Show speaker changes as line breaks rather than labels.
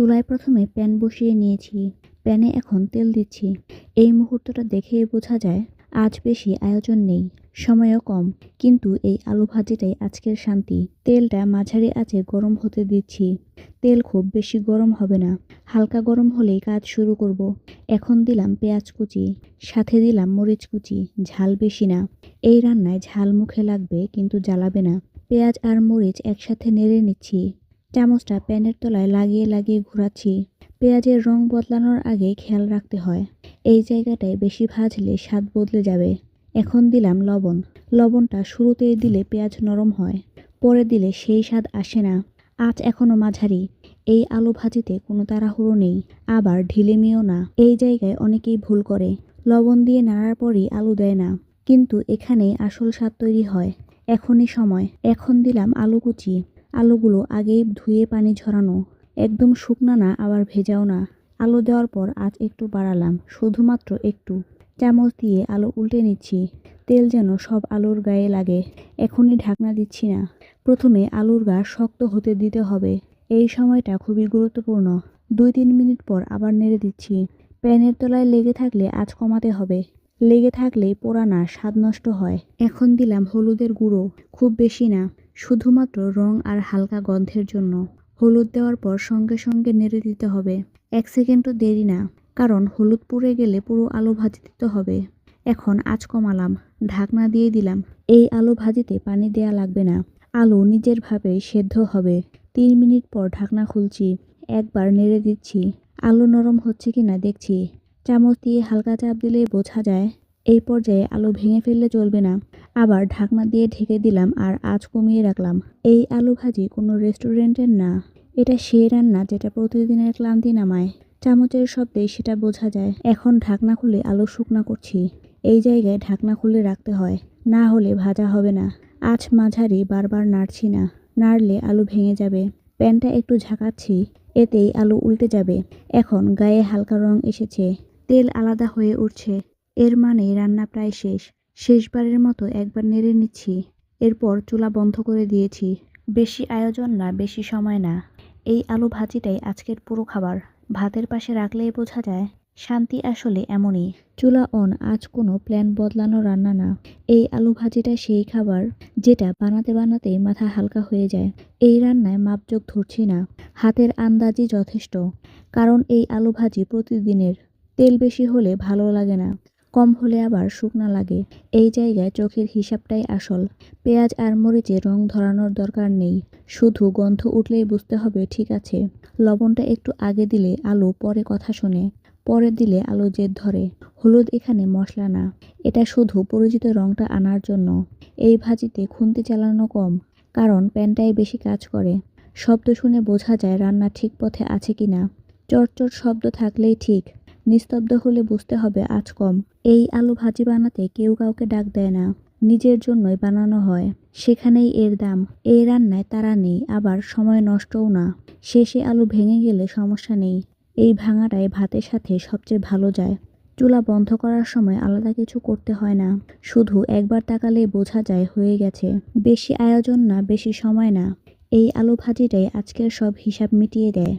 চুলায় প্রথমে প্যান বসিয়ে নিয়েছি। প্যানে এখন তেল দিচ্ছি। এই মুহূর্তটা দেখেই বোঝা যায়, আজ বেশি আয়োজন নেই, সময়ও কম। কিন্তু এই আলু ভাজিটাই আজকের শান্তি। তেলটা মাঝারি আছে গরম হতে দিচ্ছি। তেল খুব বেশি গরম হবে না। হালকা গরম হলেই কাজ শুরু করব। এখন দিলাম পেঁয়াজ কুচি, সাথে দিলাম মরিচ কুচি, ঝাল বেশি না। এই রান্নায় ঝাল মুখে লাগবে, কিন্তু জ্বালাবে না। পেঁয়াজ আর মরিচ একসাথে নেড়ে নিচ্ছি। চামচটা প্যানের তলায় লাগিয়ে লাগিয়ে ঘোরাচ্ছি। পেঁয়াজের রং বদলানোর আগে খেয়াল রাখতে হয়। এই জায়গাটায় বেশি ভাজলে স্বাদ বদলে যাবে। এখন দিলাম লবণ। লবণটা শুরুতেই দিলে পেঁয়াজ নরম হয়, পরে দিলে সেই স্বাদ আসে না। আজ এখনও মাঝারি। এই আলু ভাজিতে কোনো তাড়াহুড়ো নেই। আবার ঢিলেমিও না। এই জায়গায় অনেকেই ভুল করে। লবণ দিয়ে নাড়ার পরই আলু দেয় না। কিন্তু এখানেই আসল স্বাদ তৈরি হয়। এখনই সময়। এখন দিলাম আলু কুচি। আলুগুলো আগেই ধুয়ে পানি ঝরানো। একদম শুকনা না, আবার ভেজাও না। আলু দেওয়ার পর আজ একটু বাড়ালাম, শুধুমাত্র একটু। চামচ দিয়ে আলু উল্টে নিচ্ছি। তেল যেন সব আলুর গায়ে লাগে। এখনই ঢাকনা দিচ্ছি না। প্রথমে আলুর গা শক্ত হতে দিতে হবে। এই সময়টা খুবই গুরুত্বপূর্ণ। দুই তিন মিনিট পর আবার নেড়ে দিচ্ছি। প্যানের তলায় লেগে থাকলে আজ কমাতে হবে। লেগে থাকলেই পোড়া না, স্বাদ নষ্ট হয়। এখন দিলাম হলুদের গুঁড়ো। খুব বেশি না। শুধুমাত্র রং আর হালকা গন্ধের জন্য। হলুদ দেওয়ার পর সঙ্গে সঙ্গে নেড়ে দিতে হবে। এক সেকেন্ডও দেরি না, কারণ হলুদ পুড়ে গেলে পুরো আলু ভাজি দিতে হবে। এখন আঁচ কমালাম, ঢাকনা দিয়ে দিলাম। এই আলু ভাজিতে পানি দেয়া লাগবে না। আলু নিজের ভাবেই সেদ্ধ হবে। তিন মিনিট পর ঢাকনা খুলছি, একবার নেড়ে দিচ্ছি। আলু নরম হচ্ছে কি না দেখছি। চামচ দিয়ে হালকা চাপ দিলেই বোঝা যায়, এই পর্যায়ে আলু ভেঙে ফেললে চলবে না। আবার ঢাকনা দিয়ে ঢেকে দিলাম আর আঁচ কমিয়ে রাখলাম। এই আলু ভাজি কোনো রেস্টুরেন্টের না। এটা সেই রান্না যেটা প্রতিদিনের ক্লান্তি নামায়। চামচের শব্দেই সেটা বোঝা যায়। এখন ঢাকনা খুলে আলু শুকনা করছি। এই জায়গায় ঢাকনা খুলে রাখতে হয়। না হলে ভাজা হবে না। আজ মাঝারি বারবার নাড়ছি না। নাড়লে আলু ভেঙে যাবে। প্যানটা একটু ঝাঁকাচ্ছি। এতেই আলু উল্টে যাবে। এখন গায়ে হালকা রং এসেছে। তেল আলাদা হয়ে উঠছে। এর মানে রান্না প্রায় শেষ। শেষবারের মতো একবার নেড়ে নিচ্ছি। এরপর চুলা বন্ধ করে দিয়েছি। বেশি আয়োজন না, বেশি সময় না। এই আলু ভাজিটাই আজকের পুরো খাবার। ভাতের পাশে রাখলেই বোঝা যায়, শান্তি আসলে এমনই। চুলা অন, আজ কোনো প্ল্যান বদলানো রান্না না। এই আলু ভাজিটা সেই খাবার যেটা বানাতে বানাতেই মাথা হালকা হয়ে যায়। এই রান্নায় মাপজোক ধরছি না। হাতের আন্দাজই যথেষ্ট। কারণ এই আলু ভাজি প্রতিদিনের। তেল বেশি হলে ভালো লাগে না। কম হলে আবার শুকনা লাগে। এই জায়গায় চোখের হিসাবটাই আসল। পেঁয়াজ আর মরিচে রং ধরানোর দরকার নেই। শুধু গন্ধ উঠলেই বুঝতে হবে ঠিক আছে। লবণটা একটু আগে দিলে আলু পরে কথা শোনে। পরে দিলে আলু জেদ ধরে। হলুদ এখানে মশলা না। এটা শুধু পরিচিত রংটা আনার জন্য। এই ভাজিতে খুন্তি চালানো কম, কারণ প্যানটাই বেশি কাজ করে। শব্দ শুনে বোঝা যায় রান্না ঠিক পথে আছে কিনা। চটচট শব্দ থাকলেই ঠিক। নিস্তব্ধ হলে বুঝতে হবে আজ কম। এই আলু ভাজি বানাতে কেউ কাউকে ডাক দেয় না। নিজের জন্যই বানানো হয়। সেখানেই এর দাম। এই রান্নায় তারা নেই, আবার সময় নষ্টও না। শেষে আলু ভেঙে গেলে সমস্যা নেই। এই ভাঙাটাই ভাতের সাথে সবচেয়ে ভালো যায়। চুলা বন্ধ করার সময় আলাদা কিছু করতে হয় না। শুধু একবার তাকালেই বোঝা যায় হয়ে গেছে। বেশি আয়োজন না, বেশি সময় না। এই আলু ভাজিটাই আজকের সব হিসাব মিটিয়ে দেয়।